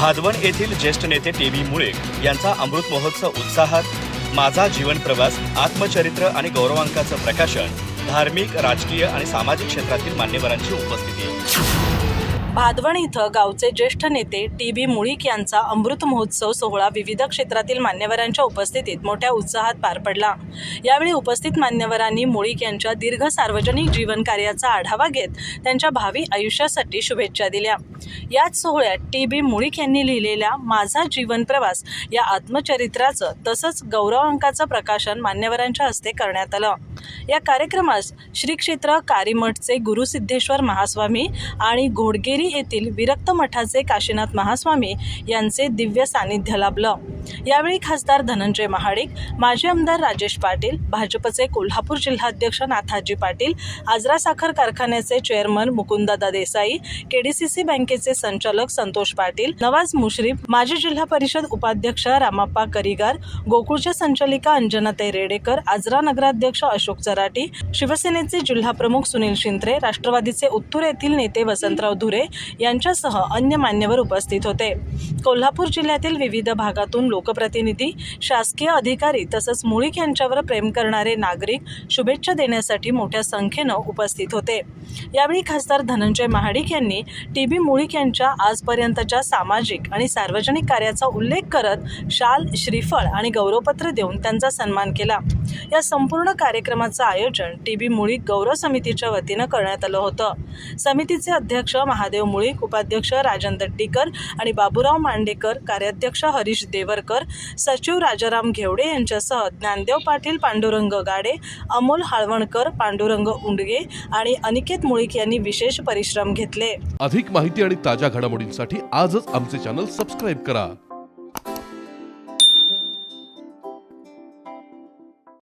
भादवण येथील ज्येष्ठ नेते टी व्ही मुळे यांचा अमृत महोत्सव उत्साहात माझा जीवन प्रवास आत्मचरित्र आणि गौरवांकाचं प्रकाशन धार्मिक राजकीय आणि सामाजिक क्षेत्रातील मान्यवरांची उपस्थिती. भादवण इथं गावचे ज्येष्ठ नेते टी बी मुळीक यांचा अमृत महोत्सव सोहळा विविध क्षेत्रातील मान्यवरांच्या उपस्थितीत मोठ्या उत्साहात पार पडला. यावेळी उपस्थित मान्यवरांनी मुळीक यांच्या दीर्घ सार्वजनिक जीवन कार्याचा आढावा घेत त्यांच्या भावी आयुष्यासाठी शुभेच्छा दिल्या. याच सोहळ्यात टी बी मुळीक यांनी लिहिलेल्या माझा जीवन प्रवास या आत्मचरित्राचं तसंच गौरवांकाचं प्रकाशन मान्यवरांच्या हस्ते करण्यात आलं. या कार्यक्रमास श्री क्षेत्र कारीमठचे गुरुसिद्धेश्वर महास्वामी आणि घोडगेरी येथील विरक्त मठाचे काशीनाथ महास्वामी यांचे दिव्य सानिध्य लाभलं. यावेळी खासदार धनंजय महाडिक माजी आमदार राजेश पाटील भाजपचे कोल्हापूर जिल्हाध्यक्ष नाथाजी पाटील आजरा साखर कारखान्याचे चेअरमन मुकुंददा देसाई केडीसीसी बँकेचे संचालक संतोष पाटील नवाज मुश्रीफ माजी जिल्हा परिषद उपाध्यक्ष रामाप्पा करिगार गोकुळच्या संचालिका अंजनाताई रेडेकर आजरा नगराध्यक्ष अशोक चराटी शिवसेनेचे जिल्हाप्रमुख सुनील शिंत्रे राष्ट्रवादीचे उत्तूर येथील नेते वसंतराव धुरे यांच्यासह अन्य मान्यवर उपस्थित होते. कोल्हापूर जिल्ह्यातील विविध भागातून लोकप्रतिनिधी शासकीय अधिकारी तसंच मुळीक यांच्यावर प्रेम करणारे नागरिक शुभेच्छा देण्यासाठी मोठ्या संख्येनं उपस्थित होते. यावेळी खासदार धनंजय महाडिक यांनी टी बी मुळीक यांच्या आजपर्यंतच्या सामाजिक आणि सार्वजनिक कार्याचा उल्लेख करत शाल श्रीफळ आणि गौरवपत्र देऊन त्यांचा सन्मान केला. या संपूर्ण कार्यक्रमाचं आयोजन टी बी मुळीक गौरव समितीच्या वतीनं करण्यात आलं होतं. समितीचे अध्यक्ष महादेव मुळीक उपाध्यक्ष राजन दट्टीकर आणि बाबूराव मांडेकर कार्याध्यक्ष हरीश देवरकर सचिव राजाराम घेवडे यांच्यासह ज्ञानदेव पाटील पांडुरंग गाडे अमोल हाळवणकर पांडुरंग उंडगे आणि अनिकेत मुळीक यांनी विशेष परिश्रम घेतले. अधिक माहिती आणि ताज्या घडामोडींसाठी आजच आमचे चॅनल सबस्क्राईब करा.